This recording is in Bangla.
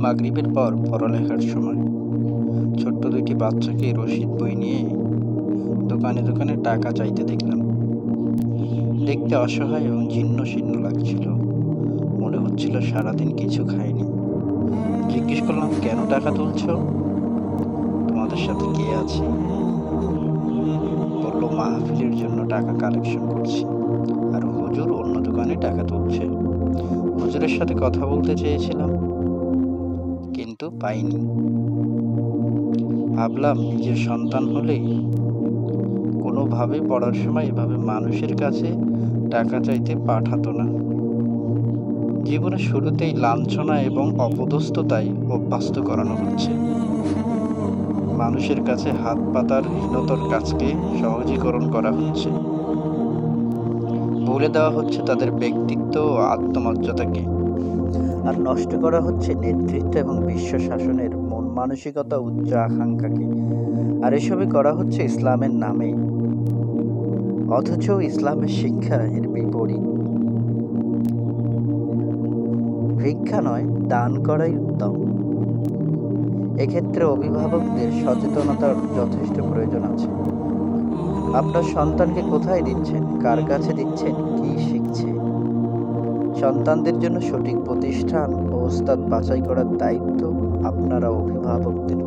মাগরিবের পর পড়ালেখার সময়। ছোট্ট দুইটি বাচ্চাকে রশিদ বই নিয়ে দোকানে দোকানে টাকা চাইতে দেখলাম। দেখতে অসহায় এবং জীর্ণ শীর্ণ লাগছিল। মনে হচ্ছিল সারাদিন কিছু খাইনি। জিজ্ঞেস করলাম, কেন টাকা তুলছ? তোমাদের সাথে কে আছে? বলল, মাহফিলের জন্য টাকা কালেকশন করছি। আর হুজুর অন্য দোকানে টাকা তুলছে। হুজুরের সাথে কথা বলতে চেয়েছিলাম। কিন্তু পাইনি। ভাবলাম নিজের সন্তান হলেই কোনোভাবে পড়ার সময় এভাবে মানুষের কাছে টাকা চাইতে পাঠাতো না। জীবনের শুরুতেই লাঞ্ছনা এবং অপদস্থতায় অভ্যস্ত করানো হচ্ছে। মানুষের কাছে হাত পাতার হীনতর কাজকে সহজীকরণ করা হচ্ছে। ভুলে দেওয়া হচ্ছে তাদের ব্যক্তিত্ব ও আত্মমর্যাদাকে। আর নষ্ট করা হচ্ছে নেতৃত্ব এবং বিশ্ব শাসনের মন মানসিকতা উচ্চ আকাঙ্ক্ষাকে। আর এসবই করা হচ্ছে ইসলামের নামে। অথচ ইসলামের শিক্ষা এর বিপরীত। ভিক্ষা নয়, দান করাই উত্তম। এক্ষেত্রে অভিভাবকদের সচেতনতার যথেষ্ট প্রয়োজন আছে। আপনার সন্তানকে কোথায় দিচ্ছেন? কার কাছে দিচ্ছেন? কি শিখছে? সন্তানদের জন্য সঠিক প্রতিষ্ঠান ও ওস্তাদ বাছাই করার দায়িত্ব আপনারা অভিভাবকদের।